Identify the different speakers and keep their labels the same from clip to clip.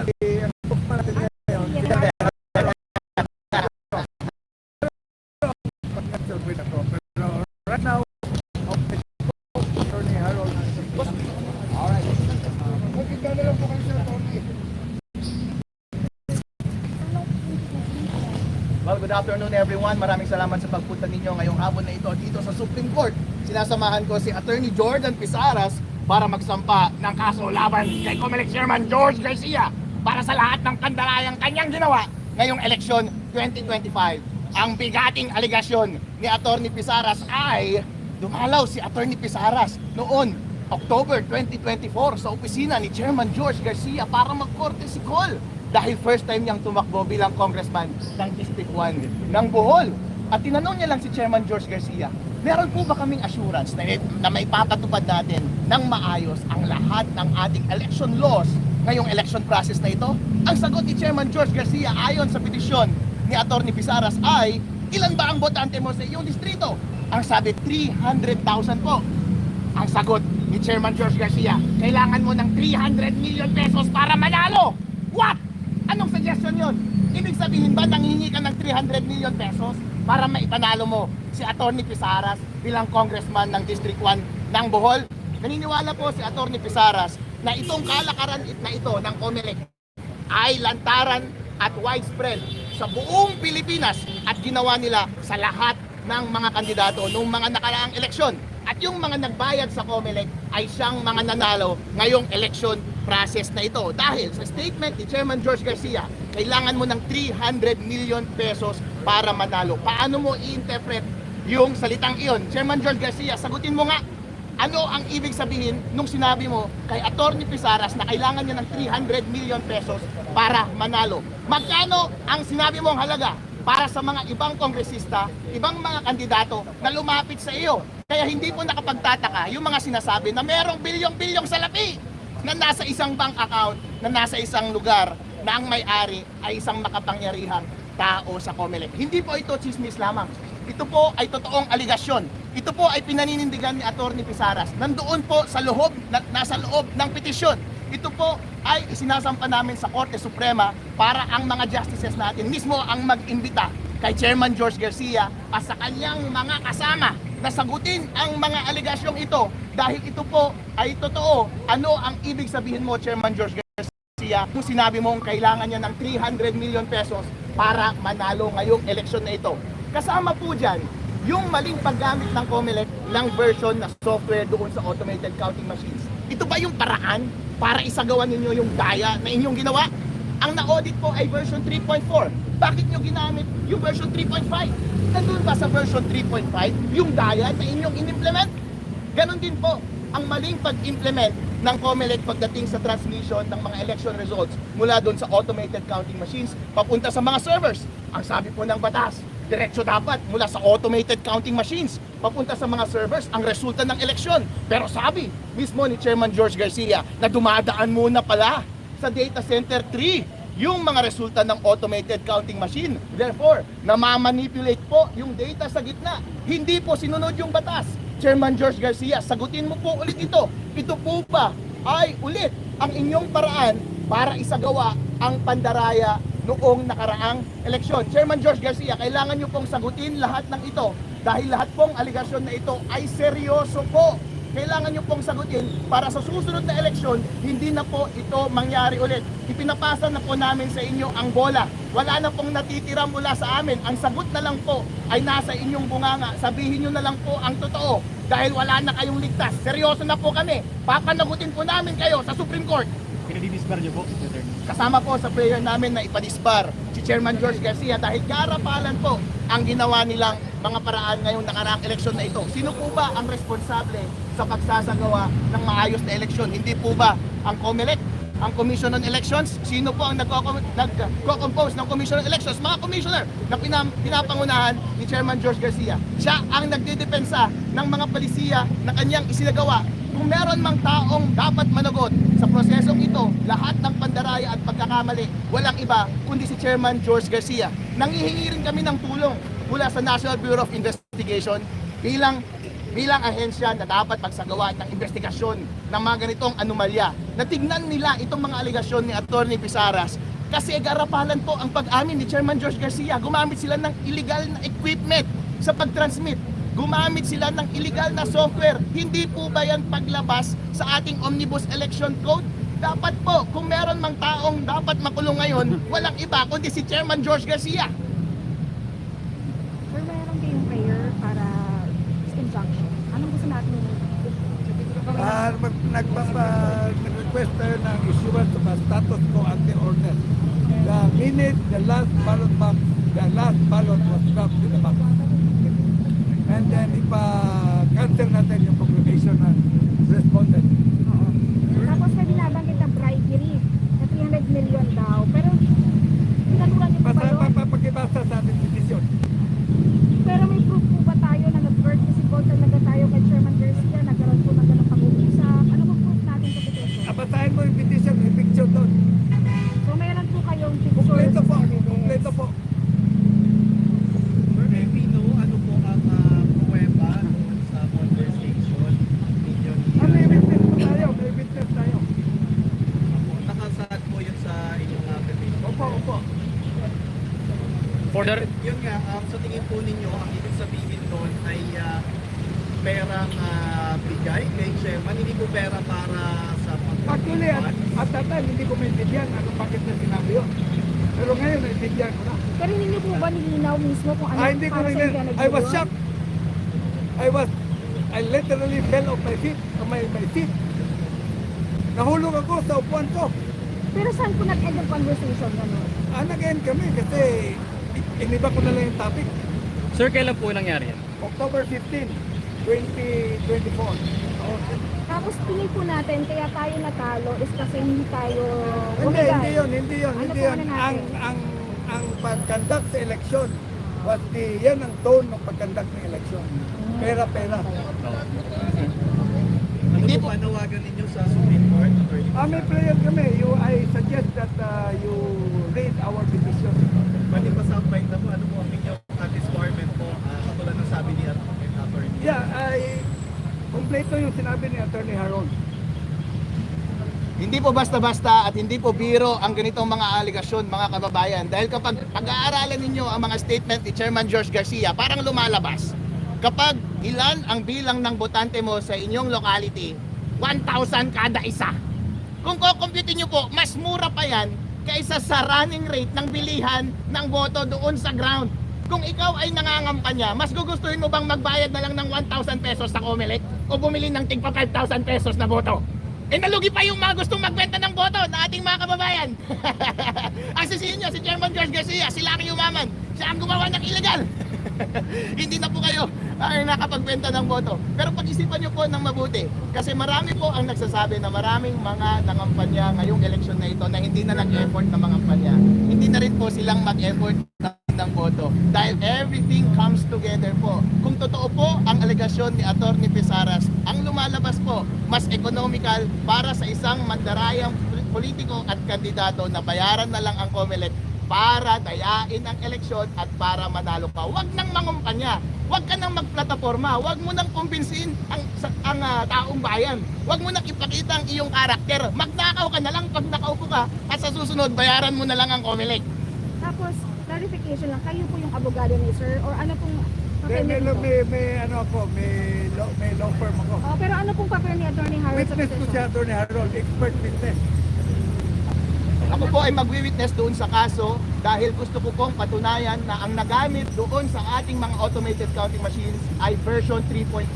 Speaker 1: natin okay po,
Speaker 2: good afternoon everyone. Maraming salamat sa pagpunta ninyo ngayong hapon na ito dito sa Supreme Court. Sinasamahan ko si Attorney Jordan Pisaras para magsampa ng kaso laban kay Comelec Chairman George Garcia para sa lahat ng kandalayang kanyang ginawa ngayong eleksyon 2025. Ang bigating aligasyon ni Attorney Pisaras ay dumalaw si Attorney Pisaras noon October 2024 sa opisina ni Chairman George Garcia para mag-korte si Cole dahil first time niyang tumakbo bilang congressman ng District 1 ng Bohol. At tinanong niya lang si Chairman George Garcia, meron po ba kaming assurance na, na may papatupad natin ng maayos ang lahat ng ating election laws ngayong election process na ito? Ang sagot ni Chairman George Garcia ayon sa petisyon ni Attorney Pisaras ay, ilan ba ang botante mo sa iyong distrito? Ang sabi, 300,000 po. Ang sagot ni Chairman George Garcia, kailangan mo ng 300 million pesos para manalo. What? Anong suggestion yon? Ibig sabihin ba nanghingi ka ng 300 million pesos para maipanalo mo si Attorney Pisaras bilang congressman ng District 1 ng Bohol? Naniniwala po si Attorney Pisaras na itong kalakaran na ito ng COMELEC ay lantaran at widespread sa buong Pilipinas at ginawa nila sa lahat ng mga kandidato noong mga nakaraang eleksyon. At yung mga nagbayad sa COMELEC ay siyang mga nanalo ngayong election process na ito. Dahil sa statement ni Chairman George Garcia, kailangan mo ng 300 million pesos para manalo. Paano mo i-interpret yung salitang iyon? Chairman George Garcia, sagutin mo nga ano ang ibig sabihin nung sinabi mo kay Attorney Pisaras na kailangan niya ng 300 million pesos para manalo? Magkano ang sinabi mong halaga para sa mga ibang kongresista, ibang mga kandidato na lumapit sa iyo? Kaya hindi po nakapagtataka yung mga sinasabi na merong bilyong-bilyong salapi na nasa isang bank account, na nasa isang lugar, na ang may-ari ay isang makapangyarihang tao sa COMELEC. Hindi po ito chismis lamang. Ito po ay totoong aligasyon. Ito po ay pinaninindigan ni Attorney Pisaras. Nandoon po sa loob, na, nasa loob ng petisyon. Ito po ay isinasampa namin sa Korte Suprema para ang mga justices natin mismo ang mag-imbita kay Chairman George Garcia at sa kanyang mga kasama na sagutin ang mga aligasyong ito dahil ito po ay totoo. Ano ang ibig sabihin mo, Chairman George Garcia, kung sinabi mong kailangan niya ng 300 million pesos para manalo ngayong eleksyon na ito? Kasama po dyan, yung maling paggamit ng COMELEC ng version na software doon sa automated counting machines. Ito ba yung paraan para isagawa ninyo yung daya na inyong ginawa? Ang na-audit po ay version 3.4. Bakit nyo ginamit yung version 3.5? Nandun ba sa version 3.5 yung daya na inyong in-implement? Ganon din po ang maling pag-implement ng COMELEC pagdating sa transmission ng mga election results mula doon sa automated counting machines papunta sa mga servers. Ang sabi po ng batas, diretso dapat mula sa automated counting machines papunta sa mga servers ang resulta ng eleksyon. Pero sabi mismo ni Chairman George Garcia na dumadaan muna pala sa data center 3 yung mga resulta ng automated counting machine. Therefore, namamanipulate po yung data sa gitna. Hindi po sinunod yung batas. Chairman George Garcia, sagutin mo po ulit ito. Ito po ba ay ulit ang inyong paraan para isagawa ang pandaraya noong nakaraang eleksyon. Chairman George Garcia, kailangan nyo pong sagutin lahat ng ito dahil lahat pong aligasyon na ito ay seryoso po. Kailangan nyo pong sagutin para sa susunod na eleksyon, hindi na po ito mangyari ulit. Ipinapasa na po namin sa inyo ang bola. Wala na pong natitira mula sa amin. Ang sagot na lang po ay nasa inyong bunganga. Sabihin nyo na lang po ang totoo dahil wala na kayong ligtas. Seryoso na po kami. Papanagutin po namin kayo sa Supreme Court.
Speaker 3: Pinadidisbar niyo po.
Speaker 2: Kasama po sa prayer namin na ipadisbar si Chairman George Garcia dahil karapalan po ang ginawa nilang mga paraan ngayong nakaraang eleksyon na ito. Sino po ba ang responsable sa pagsasagawa ng maayos na eleksyon? Hindi po ba ang COMELEC, ang Commission on Elections? Sino po ang nagko- nagko-compose ng Commission on Elections? Mga commissioner na pinam- pinapangunahan ni Chairman George Garcia. Siya ang nagdedepensa ng mga palisiya na kanyang isinagawa kung meron mang taong dapat managot sa prosesong ito, lahat ng pandaraya at pagkakamali, walang iba kundi si Chairman George Garcia. Nangihingi rin kami ng tulong mula sa National Bureau of Investigation bilang bilang ahensya na dapat magsagawa ng investigasyon ng mga ganitong anomalya. Natignan nila itong mga aligasyon ni Atty. Pisaras kasi garapalan po ang pag-amin ni Chairman George Garcia. Gumamit sila ng illegal na equipment sa pag-transmit. Gumamit sila ng illegal na software. Hindi po ba yan paglabas sa ating Omnibus Election Code? Dapat po, kung meron mang taong dapat makulong ngayon, walang iba kundi si Chairman George Garcia.
Speaker 4: Sir, mayroon kayong prayer para injunction. Anong gusto natin
Speaker 1: Ah, nagpapa nag-request tayo ng issuance of a status quo ante order. The minute the last ballot box, the last ballot was dropped in the box. And then ipa-cancel natin yung publication ng respondent.
Speaker 4: Oo. Tapos may binabanggit na bribery na 300 million daw. Pero tinaluran niyo po ba yun?
Speaker 1: papakibasa sa ating petition.
Speaker 4: Pero may proof po ba tayo na nag-participate talaga tayo kay Chairman Garcia, nagkaroon po ng ganang pag-uusap? Ano po proof natin sa petition?
Speaker 1: Abasahin mo yung petition, may picture doon.
Speaker 4: So mayroon po kayong pictures.
Speaker 1: Kompleto po,
Speaker 4: evidence.
Speaker 1: kompleto po.
Speaker 3: Sir, may we know ano po ang uh, pruweba doon sa conversation ninyo ni
Speaker 1: Ah, may witness po tayo, may witness tayo.
Speaker 3: Nakasaad po yun sa inyong uh, petition.
Speaker 1: Opo, opo.
Speaker 3: The... Yun nga, um, sa tingin po ninyo, ang ibig sabihin doon ay uh, perang uh, bigay kay chairman, hindi po pera para sa
Speaker 1: Actually, at, at that time, hindi ko maintindihan ano bakit na sinabi yun. Pero ngayon, naintindihan ko na.
Speaker 4: Pero hindi niyo po ba nilinaw mismo kung ano
Speaker 1: Ah, hindi ko rin, I was shocked. I was, I literally fell off my feet, on my, my feet. Nahulog ako sa upuan ko.
Speaker 4: Pero saan po nag-end conversation? Gano'n?
Speaker 1: Ah, nag-end kami kasi iniba ko na lang yung topic.
Speaker 3: Sir, kailan po nangyari yan?
Speaker 1: October 15, 2024.
Speaker 4: Tapos tingin po natin, kaya tayo natalo is kasi hindi tayo
Speaker 1: Hindi,
Speaker 4: bumigay.
Speaker 1: hindi yun, hindi yun,
Speaker 4: Ano
Speaker 1: hindi
Speaker 4: po
Speaker 1: yun.
Speaker 4: ano natin?
Speaker 1: Ang, ang, ang pag-conduct sa eleksyon was the, yan ang tone ng pag-conduct ng eleksyon. Pera, pera.
Speaker 3: Ano
Speaker 2: Hindi
Speaker 3: po panawagan ninyo sa Supreme Court? Attorney
Speaker 1: Ah, may prayer kami. You, I suggest that uh, you read our petition.
Speaker 3: Pwede pa sa point na po, ano po ang inyong uh, disbarment po, uh, katulad ng sabi ni At- Attorney?
Speaker 1: Yeah, ay kompleto yung sinabi ni Attorney Harold.
Speaker 2: Hindi po basta-basta at hindi po biro ang ganitong mga aligasyon, mga kababayan. Dahil kapag pag-aaralan ninyo ang mga statement ni Chairman George Garcia, parang lumalabas. Kapag ilan ang bilang ng botante mo sa inyong locality, 1,000 kada isa. Kung kukumputin nyo po, mas mura pa yan kaysa sa running rate ng bilihan ng boto doon sa ground. Kung ikaw ay nangangampanya, mas gugustuhin mo bang magbayad na lang ng 1,000 pesos sa Comelec o bumili ng tigpa 5,000 pesos na boto? Eh nalugi pa yung mga gustong magbenta ng boto na ating mga kababayan. ang sisihin nyo, si Chairman George Garcia, sila ang yumaman. Siya ang gumawa ng illegal. Hindi na po kayo ay nakapagbenta ng boto. Pero pag-isipan nyo po ng mabuti. Kasi marami po ang nagsasabi na maraming mga nangampanya ngayong eleksyon na ito na hindi na nag-effort na mangampanya. Hindi na rin po silang mag-effort na ng boto dahil everything comes together po. Kung totoo po ang alegasyon ni Atty. Pisaras, ang lumalabas po mas economical para sa isang mandarayang politiko at kandidato na bayaran na lang ang COMELEC para dayain ang eleksyon at para manalo ka. Huwag nang mangumpanya. Huwag ka nang magplataforma. Huwag mo nang kumbinsin ang, ang ah, taong bayan. Huwag mo nang ipakita ang iyong karakter. Magnakaw ka na lang pag nakaupo ka at sa susunod bayaran mo na lang ang COMELEC.
Speaker 4: Clarification lang, kayo po yung abogado ni sir or ano pong
Speaker 1: May,
Speaker 4: papel
Speaker 1: may,
Speaker 4: nito?
Speaker 1: may, may, ano ako, may, law, may law firm ako.
Speaker 4: Oh, pero ano pong papel ni Attorney Harold sa
Speaker 1: Witness ko si? Attorney Harold, expert witness.
Speaker 2: Ako po ay magwi-witness doon sa kaso dahil gusto ko pong patunayan na ang nagamit doon sa ating mga automated counting machines ay version 3.5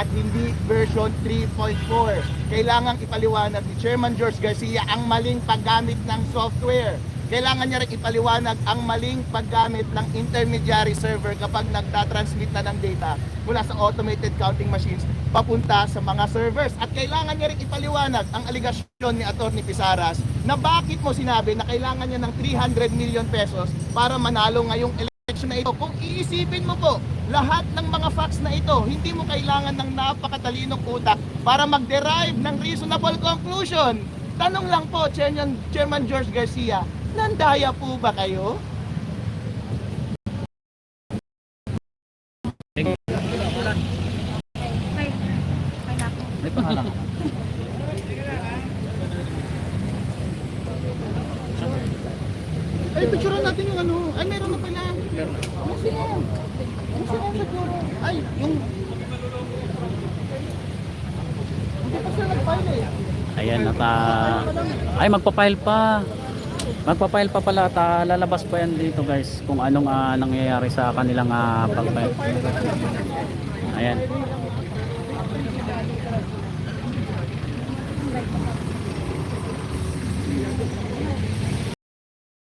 Speaker 2: at hindi version 3.4. Kailangang ipaliwanag ni Chairman George Garcia ang maling paggamit ng software. Kailangan niya rin ipaliwanag ang maling paggamit ng intermediary server kapag nagtatransmit na ng data mula sa automated counting machines papunta sa mga servers. At kailangan niya rin ipaliwanag ang aligasyon ni Atty. Pisaras na bakit mo sinabi na kailangan niya ng 300 million pesos para manalo ngayong election na ito. Kung iisipin mo po, lahat ng mga facts na ito, hindi mo kailangan ng napakatalinong utak para mag-derive ng reasonable conclusion. Tanong lang po, Chairman, George Garcia, nandaya po ba kayo?
Speaker 5: Na lang.
Speaker 2: Ay, picturean natin yung ano. Ay, meron na pala. Ano sila? Ano sila ang siguro? Ay, yung... Hindi pa sila nag-file eh.
Speaker 5: Ayan, naka... Ay, magpa-file pa. Magpa-file pa pala. Ta, lalabas pa yan dito guys. Kung anong ah, nangyayari sa kanilang uh, pag-file. Ayan.